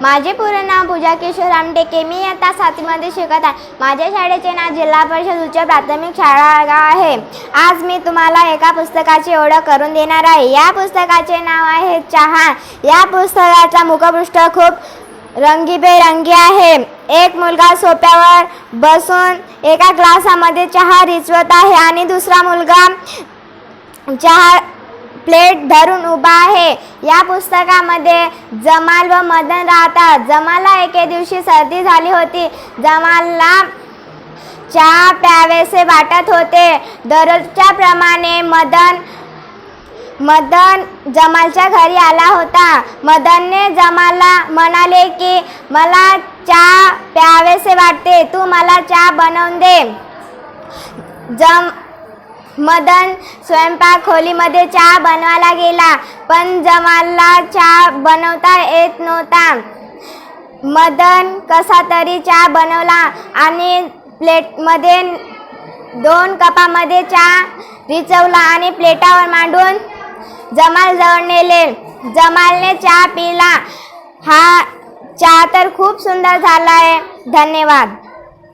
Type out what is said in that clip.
माझे पूर्ण नाव पूजा किशोर आमटेके मी आता सातवीमध्ये शिकत आहे. माझ्या शाळेचे नाव जिल्हा परिषद उच्च प्राथमिक शाळा आहे. आज मी तुम्हाला एका पुस्तकाची ओळख करून देणार आहे. या पुस्तकाचे नाव आहे चहा. या पुस्तकाचा मुखपृष्ठ खूप रंगीबेरंगी आहे. एक मुलगा सोप्यावर बसून एका ग्लासामध्ये चहा रिचवत आहे आणि दुसरा मुलगा चहा प्लेट धरून उभा आहे. या पुस्तकामध्ये जमाल व मदन राहतात. जमालला एके दिवशी सर्दी झाली होती. जमालला चहा प्यावेसे वाटत होते. दररोजच्या प्रमाणे मदन मदन जमालच्या घरी आला होता. मदनने जमालला म्हणाले की मला चहा प्यावेसे वाटते. तू मला चहा बनवून दे. जम मदन स्वयंपाक खोलीमध्ये चहा बनवायला गेला पण जमालला चहा बनवता येत नव्हता. मदन कसा तरी चहा बनवला आणि प्लेटमध्ये दोन कपामध्ये चहा रिचवला आणि प्लेटावर मांडून जमाल जवळ नेले. जमालने चहा पिला. हा चहा तर खूप सुंदर झाला आहे. धन्यवाद.